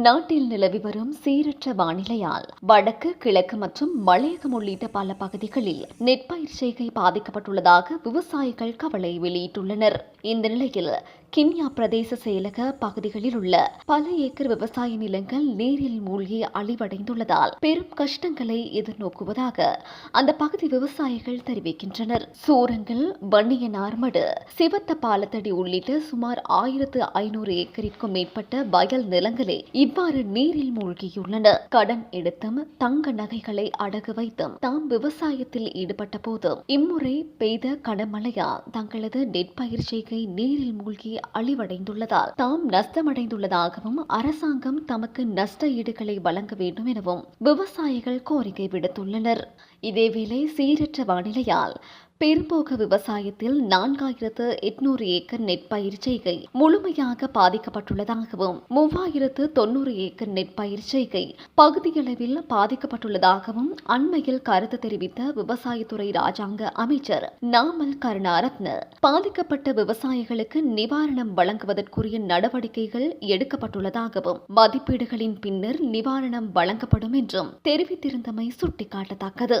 நாட்டில் நிலவி வரும் சீரற்ற வானிலையால் வடக்கு கிழக்கு மற்றும் மலையகம் உள்ளிட்ட பல பகுதிகளில் நெற்பயிர் செய்கை பாதிக்கப்பட்டுள்ளதாக விவசாயிகள் கவலை வெளியிட்டுள்ளனர். இந்த நிலையில் கிண்ணியா பிரதேச செயலக பகுதிகளில் உள்ள பல ஏக்கர் விவசாய நிலங்கள் நீரில் மூழ்கி அழிவடைந்துள்ளதால் பெரும் கஷ்டங்களை எதிர்நோக்குவதாக அந்த பகுதி விவசாயிகள் தெரிவிக்கின்றனர். சூரங்கள் வன்னிய நார்மடு சிவத்த பாலத்தடி உள்ளிட்ட சுமார் ஆயிரத்து ஐநூறு ஏக்கரிற்கும் மேற்பட்ட வயல் நிலங்களே இவ்வாறு நீரில் மூழ்கியுள்ளன. கடன் எடுத்தும் தங்க நகைகளை அடகு வைத்தும் தாம் விவசாயத்தில் ஈடுபட்ட போது இம்முறை பெய்த கனமழையா தங்களது நெற்பயிர் செய்கை நீரில் மூழ்கி அழிவடைந்துள்ளதால் தாம் நஷ்டமடைந்துள்ளதாகவும் அரசாங்கம் தமக்கு நஷ்ட ஈடுகளை வழங்க வேண்டும் எனவும் விவசாயிகள் கோரிக்கை விடுத்துள்ளனர். இதேவேளை சீரற்ற வானிலையால் பெரும்போக விவசாயத்தில் நான்காயிரத்து எட்நூறு ஏக்கர் நெற்பயிர் செய்கை முழுமையாக பாதிக்கப்பட்டுள்ளதாகவும் மூவாயிரத்து தொன்னூறு ஏக்கர் நெற்பயிர் செய்கை பகுதியளவில் பாதிக்கப்பட்டுள்ளதாகவும் அண்மையில் கருத்து தெரிவித்த விவசாயத்துறை ராஜாங்க அமைச்சர் நாமல் கருணாரத்ன. பாதிக்கப்பட்ட விவசாயிகளுக்கு நிவாரணம் வழங்குவதற்குரிய நடவடிக்கைகள் எடுக்கப்பட்டுள்ளதாகவும் மதிப்பீடுகளின் பின்னர் நிவாரணம் வழங்கப்படும் என்றும் தெரிவித்திருந்தமை சுட்டிக்காட்டத்தக்கது.